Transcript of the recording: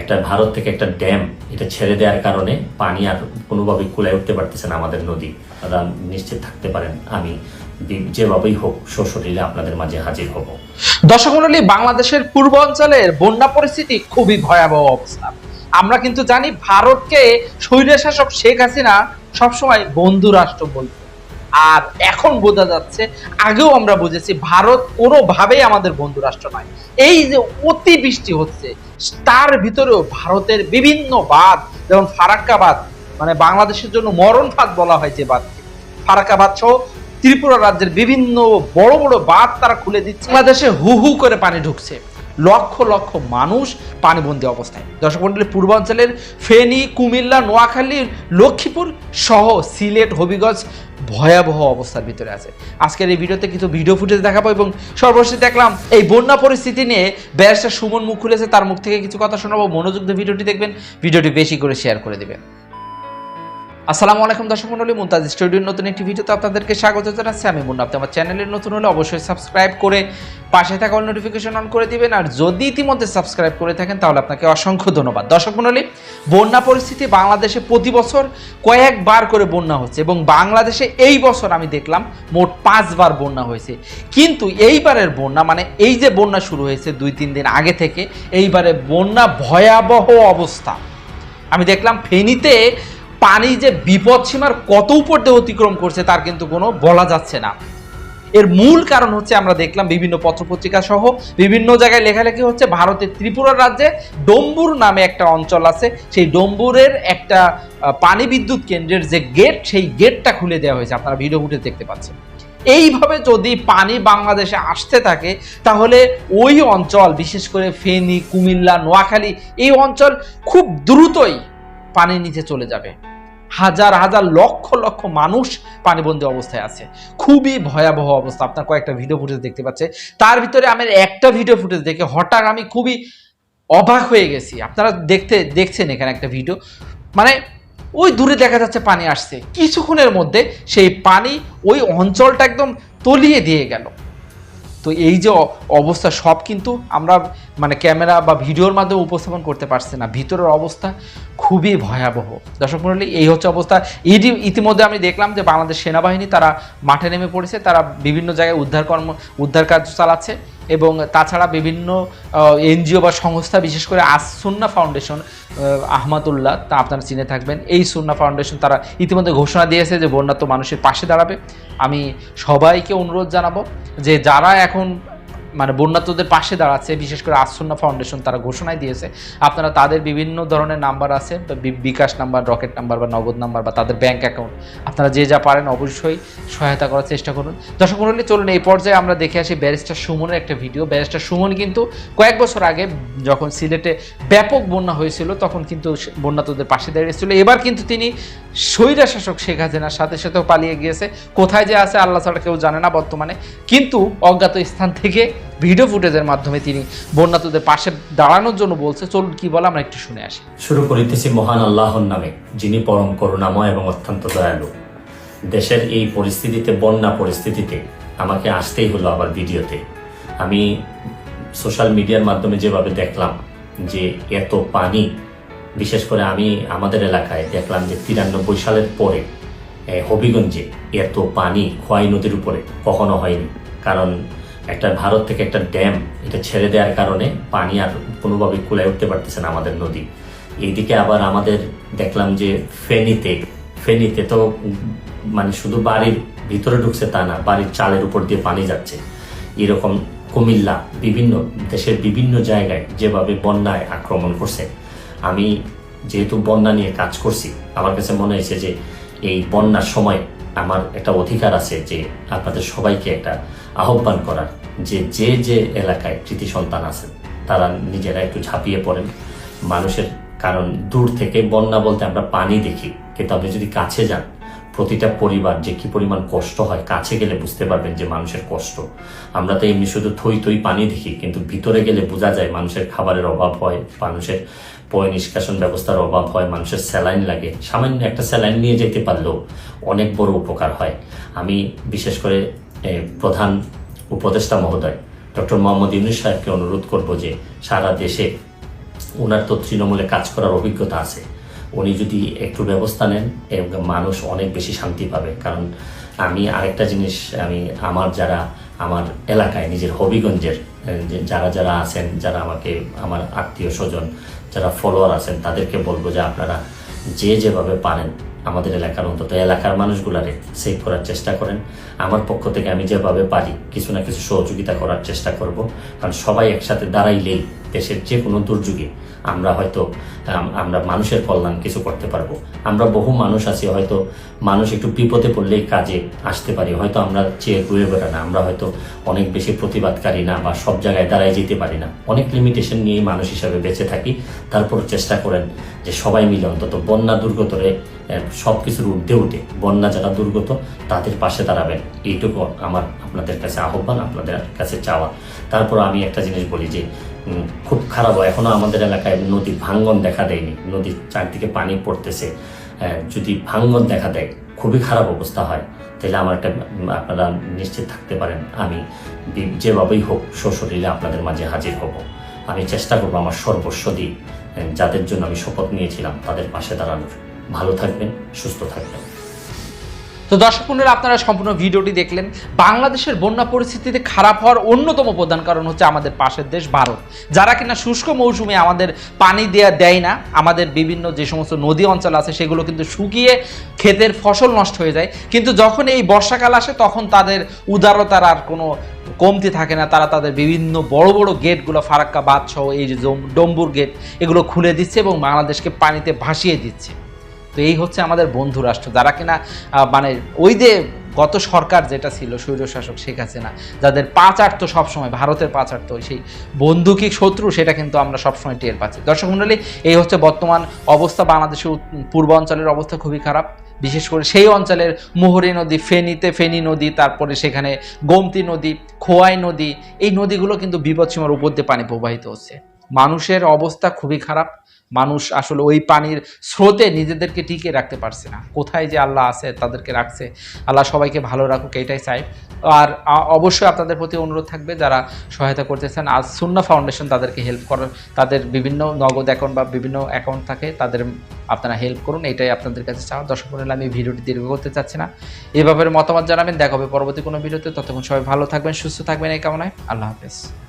একটা ভারত থেকে একটা ড্যাম এটা ছেড়ে দেওয়ার কারণে পানি আর কোনোভাবে কুলায় উঠতে পারতেছে না আমাদের নদী। আপনারা নিশ্চিত থাকতে পারেন, আমি যেভাবেই হোক সশরীরে আপনাদের মাঝে হাজির হব। দর্শক মন্ডলী বাংলাদেশের পূর্বাঞ্চলের বন্যা পরিস্থিতি খুবই ভয়াবহ অবস্থা। আমরা কিন্তু জানি ভারতকে স্বৈরশাসক শেখ হাসিনা সবসময় বন্ধু রাষ্ট্র বলতো আর এখন বোঝা যাচ্ছে, আগেও আমরা বুঝেছি ভারত কোনোভাবেই আমাদের বন্ধু রাষ্ট্র নয়। এই যে অতি বৃষ্টি হচ্ছে, তার ভিতরেও ভারতের বিভিন্ন বাঁধ, যেমন ফারাক্কাবাদ মানে বাংলাদেশের জন্য মরণ ফাঁদ বলা হয় যে বাঁধকে। ফারাক্কা বাঁধ সহ ত্রিপুরা রাজ্যের বিভিন্ন বড় বড় বাঁধ তারা খুলে দিচ্ছে। বাংলাদেশে হু হু করে পানি ঢুকছে। লক্ষ লক্ষ মানুষ পানিবন্দী অবস্থায়। দর্শক মন্ডলী পূর্বাঞ্চলের ফেনী, কুমিল্লা, নোয়াখালী, লক্ষ্মীপুর সহ সিলেট, হবিগঞ্জ ভয়াবহ অবস্থার ভিতরে আছে। আজকের এই ভিডিওতে কিছু ভিডিও ফুটেজ দেখাবো এবং সর্বশেষ দেখলাম এই বন্যা পরিস্থিতি নিয়ে ব্যারিস্টার সুমন মুখ খুলেছে, তার মুখ থেকে কিছু কথা শোনাবো। মনোযোগ দিয়ে ভিডিওটি দেখবেন, ভিডিওটি বেশি করে শেয়ার করে দেবেন। আসসালামু আলাইকুম দর্শক মন্ডলী মুমতাজ স্টুডিওর নতুন একটি ভিডিওতে আপনাদেরকে স্বাগত জানাচ্ছি। আমি মুন্না। আপনি আমার চ্যানেলের নতুন হলে অবশ্যই সাবস্ক্রাইব করে পাশে থাকা অল নোটিফিকেশন অন করে দিবেন। আর যদি ইতিমধ্যে সাবস্ক্রাইব করে থাকেন, তাহলে আপনাকে অসংখ্য ধন্যবাদ। দর্শক মন্ডলী, বন্যা পরিস্থিতি বাংলাদেশে প্রতি বছর কয়েকবার করে বন্যা হচ্ছে এবং বাংলাদেশে এই বছর আমি দেখলাম মোট পাঁচবার বন্যা হয়েছে। কিন্তু এইবারের বন্যা মানে এই যে বন্যা শুরু হয়েছে দুই, তিন দিন আগে থেকে, এইবারে বন্যা ভয়াবহ অবস্থা। আমি দেখলাম ফেনীতে পানি যে বিপদ সীমার কত উপর দিয়ে অতিক্রম করছে তার কিন্তু কোনো বলা যাচ্ছে না। এর মূল কারণ হচ্ছে আমরা দেখলাম বিভিন্ন পত্রপত্রিকা সহ বিভিন্ন জায়গায় লেখালেখি হচ্ছে। ভারতের ত্রিপুরা রাজ্যে ডম্বুর নামে একটা অঞ্চল আছে। সেই ডম্বুরের একটা পানি বিদ্যুৎ কেন্দ্রের যে গেট, সেই গেটটা খুলে দেওয়া হয়েছে। আপনারা ভিডিও ফুটে দেখতে পাচ্ছেন। এইভাবে যদি পানি বাংলাদেশে আসতে থাকে, তাহলে ওই অঞ্চল, বিশেষ করে ফেনী, কুমিল্লা, নোয়াখালী, এই অঞ্চল খুব দ্রুতই পানির নিচে চলে যাবে। হাজার হাজার লক্ষ লক্ষ মানুষ পানিবন্দী অবস্থায় আছে। খুবই ভয়াবহ অবস্থা। আপনার কয়েকটা ভিডিও ফুটেজ দেখতে পাচ্ছে। তার ভিতরে আমি একটা ভিডিও ফুটেজ দেখে হঠাৎ আমি খুবই অবাক হয়ে গেছি। আপনারা দেখতে, দেখছেন এখানে একটা ভিডিও মানে ওই দূরে দেখা যাচ্ছে পানি আসছে। কিছুক্ষণের মধ্যে সেই পানি ওই অঞ্চলটা একদম তলিয়ে দিয়ে গেল। তো এই যে অবস্থা সব কিন্তু আমরা মানে ক্যামেরা বা ভিডিওর মাধ্যমে উপস্থাপন করতে পারছে না। ভিতরের অবস্থা খুবই ভয়াবহ। দর্শক মন্ডলী, এই হচ্ছে অবস্থা। ইতি ইতিমধ্যে আমি দেখলাম যে বাংলাদেশ সেনাবাহিনী তারা মাঠে নেমে পড়েছে, তারা বিভিন্ন জায়গায় উদ্ধার কর্ম, উদ্ধার কাজ চালাচ্ছে এবং তাছাড়া বিভিন্ন এনজিও বা সংস্থা, বিশেষ করে আসুন্না ফাউন্ডেশন আহমাদুল্লাহ, তা আপনারা চিনে থাকবেন, এই সুন্না ফাউন্ডেশন তারা ইতিমধ্যে ঘোষণা দিয়েছে যে বন্যাত্ম মানুষের পাশে দাঁড়াবে। আমি সবাইকে অনুরোধ জানাব যে যারা এখন মানে বন্যাত্মদের পাশে দাঁড়াচ্ছে, বিশেষ করে আসন্না ফাউন্ডেশন তারা ঘোষণায় দিয়েছে। আপনারা তাদের বিভিন্ন ধরনের নাম্বার আছে বিকাশ নাম্বার রকেট নাম্বার বা নগদ নাম্বার বা তাদের ব্যাংক অ্যাকাউন্ট আপনারা যে যা পারেন অবশ্যই সহায়তা করার চেষ্টা করুন। দর্শক মন্ডলী, চলুন এই পর্যায়ে আমরা দেখে আসি ব্যারিস্টার সুমনের একটা ভিডিও ব্যারিস্টার সুমন কিন্তু কয়েক বছর আগে যখন সিলেটে ব্যাপক বন্যা হয়েছিল, তখন কিন্তু বন্যাতদের পাশে দাঁড়িয়েছিল এবার কিন্তু তিনি স্বৈরা শাসক শেখ হাসিনার সাথে সাথেও পালিয়ে গিয়েছে। কোথায় যে আছে আল্লাহ ছাড়া কেউ জানে না বর্তমানে। কিন্তু অজ্ঞাত স্থান থেকে ভিডিও ফুটেজের মাধ্যমে তিনি বন্যাতদের পাশে দাঁড়ানোর জন্য বলছে, চলুন কি বলে আমরা একটু শুনে আসি। শুরু করিতেছি মহান আল্লাহর নামে, যিনি পরম করুণাময় এবং অত্যন্ত দয়ালু। দেশের এই পরিস্থিতিতে, বন্যা পরিস্থিতিতে আমাকে আসতেই হলো আবার ভিডিওতে। আমি সোশ্যাল মিডিয়ার মাধ্যমে যেভাবে দেখলাম যে এত পানি বিশেষ করে আমি আমাদের এলাকায় দেখলাম যে তিরানব্বই সালের পরে হবিগঞ্জে এত পানি খোয়াই নদীর উপরে কখনো হয়নি। কারণ একটা ভারত থেকে একটা ড্যাম এটা ছেড়ে দেওয়ার কারণে পানি আর কোনোভাবে কুলায় উঠতে পারতেছে না আমাদের নদী। এইদিকে আবার আমাদের দেখলাম যে ফেনীতে ফেনীতে তো মানে শুধু বাড়ির ভিতরে ঢুকছে তা না, বাড়ির চালের উপর দিয়ে পানি যাচ্ছে। এরকম কুমিল্লা বিভিন্ন দেশের বিভিন্ন জায়গায় যেভাবে বন্যায় আক্রমণ করছে আমি যেহেতু বন্যা নিয়ে কাজ করছি, আমার কাছে মনে হয়েছে যে এই বন্যার সময় আমার একটা অধিকার আছে যে আপনাদের সবাইকে একটা আহ্বান করার, যে যে যে এলাকায় কৃতি সন্তান আছেন, তারা নিজেরা একটু ঝাঁপিয়ে পড়েন। মানুষের কারণ দূর থেকে বন্যা বলতে আমরা পানি দেখি, কিন্তু আপনি যদি কাছে যান, প্রতিটা পরিবার যে কি পরিমাণ কষ্ট হয়, কাছে গেলে বুঝতে পারবেন যে মানুষের কষ্ট। আমরা তো এমনি শুধু থই থই পানি দেখি, কিন্তু ভিতরে গেলে বোঝা যায় মানুষের খাবারের অভাব হয়, মানুষের পয় নিষ্কাশন ব্যবস্থার অভাব হয়, মানুষের স্যালাইন লাগে। সামান্য একটা স্যালাইন নিয়ে যেতে পারলেও অনেক বড় উপকার হয়। আমি বিশেষ করে প্রধান উপদেষ্টা মহোদয়, ডক্টর মোহাম্মদ ইউনুস সাহেবকে অনুরোধ করব যে সারা দেশে ওনার তো তৃণমূলে কাজ করার অভিজ্ঞতা আছে। উনি যদি একটু ব্যবস্থা নেন মানুষ অনেক বেশি শান্তি পাবে। কারণ আমি আরেকটা জিনিস, আমি আমার যারা, আমার এলাকায়, নিজের হবিগঞ্জের যারা যারা আছেন, যারা আমাকে, আমার আত্মীয় স্বজন যারা ফলোয়ার আছেন, তাদেরকে বলব যে আপনারা যে যেভাবে পারেন আমাদের এলাকার অন্তত এলাকার মানুষগুলারে সেভ করার চেষ্টা করেন। আমার পক্ষ থেকে আমি যেভাবে পারি কিছু না কিছু সহযোগিতা করার চেষ্টা করব। কারণ সবাই একসাথে দাঁড়াইলেই দেশের যে কোনো দুর্যোগে আমরা হয়তো আমরা মানুষের কল্যাণ কিছু করতে পারব। আমরা বহু মানুষ আছি, হয়তো মানুষ একটু বিপদে পড়লেই কাজে আসতে পারি। হয়তো আমরা চেয়ে ঘুরে বেড়া না, আমরা হয়তো অনেক বেশি প্রতিবাদকারী না বা সব জায়গায় দাঁড়ায় যেতে পারি না। অনেক লিমিটেশন নিয়েই মানুষ হিসাবে বেঁচে থাকি। তারপর চেষ্টা করেন যে সবাই মিলে অন্তত বন্যা দুর্গতরে সব কিছুর ঊর্ধ্বে উঠে, বন্যা যারা দুর্গত, তাদের পাশে দাঁড়াবেন। এইটুকু আমার আপনাদের কাছে আহ্বান, আপনাদের কাছে চাওয়া। তারপর আমি একটা জিনিস বলি যে খুব খারাপ হয় এখনও আমাদের এলাকায় নদী ভাঙ্গন দেখা দেয়নি। নদীর চারদিকে পানি পড়তেছে। যদি ভাঙ্গন দেখা দেয়, খুবই খারাপ অবস্থা হয়। তাহলে আমার একটা আপনারা নিশ্চিত থাকতে পারেন। আমি যেভাবেই হোক সশরীরে আপনাদের মাঝে হাজির হব। আমি চেষ্টা করব আমার সর্বস্ব দিয়ে যাদের জন্য আমি শপথ নিয়েছিলাম, তাদের পাশে দাঁড়ানোর। ভালো থাকবেন, সুস্থ থাকবেন। তো দর্শক বন্ধুরা আপনারা সম্পূর্ণ ভিডিওটি দেখলেন। বাংলাদেশের বন্যা পরিস্থিতিতে খারাপ হওয়ার অন্যতম প্রধান কারণ হচ্ছে আমাদের পাশের দেশ ভারত। যারা কিনা শুষ্ক মৌসুমে আমাদের পানি দেয়া দেয় না, আমাদের বিভিন্ন যে সমস্ত নদী অঞ্চল আছে, সেগুলো কিন্তু শুকিয়ে ক্ষেতের ফসল নষ্ট হয়ে যায়। কিন্তু যখন এই বর্ষাকাল আসে, তখন তাদের উদারতার আর কোনো কমতি থাকে না। তারা তাদের বিভিন্ন বড় বড় গেটগুলো, ফারাক্কা বাদ সহ এই যে ডম্বুর গেট, এগুলো খুলে দিচ্ছে এবং বাংলাদেশকে পানিতে ভাসিয়ে দিচ্ছে। তো এই হচ্ছে আমাদের বন্ধু রাষ্ট্র, যারা কিনা মানে ওই যে গত সরকার যেটা ছিল, স্বৈরশাসক শেখ হাসিনা, যাদের পাচার তো সবসময়, ভারতের পাচার সেই বন্ধু কি শত্রু, সেটা কিন্তু আমরা সবসময় টের পাচ্ছি। দর্শক মণ্ডলী এই হচ্ছে বর্তমান অবস্থা, বাংলাদেশের পূর্বাঞ্চলের অবস্থা খুবই খারাপ। বিশেষ করে সেই অঞ্চলের মোহরী নদী, ফেনীতে ফেনী নদী, তারপরে সেখানে গোমতী নদী, খোয়াই নদী, এই নদীগুলো কিন্তু বিপদসীমার উপর দিয়ে পানি প্রবাহিত হচ্ছে। মানুষের অবস্থা খুবই খারাপ। মানুষ আসলে ওই পানির স্রোতে নিজেদেরকে টিকে রাখতে পারছে না। কোথায় যে আল্লাহ আছে তাদেরকে রাখছে। আল্লাহ সবাইকে ভালো রাখুক এটাই চাই। আর অবশ্যই আপনাদের প্রতি অনুরোধ থাকবে যারা সহায়তা করতেছেন আজ সুন্না ফাউন্ডেশন তাদেরকে হেল্প করার তাদের বিভিন্ন নগদ অ্যাকাউন্ট বা বিভিন্ন অ্যাকাউন্ট থাকে তাদের আপনারা হেল্প করুন এটাই আপনাদের কাছে চাওয়া। দর্শক মণ্ডলী, আমি ভিডিওটি দীর্ঘ করতে চাচ্ছি না। এই ব্যাপারে মতামত জানাবেন দেখা হবে পরবর্তী কোনো ভিডিওতে। ততক্ষণ সবাই ভালো থাকবেন সুস্থ থাকবেন এই কামনায়। আল্লাহ হাফেজ।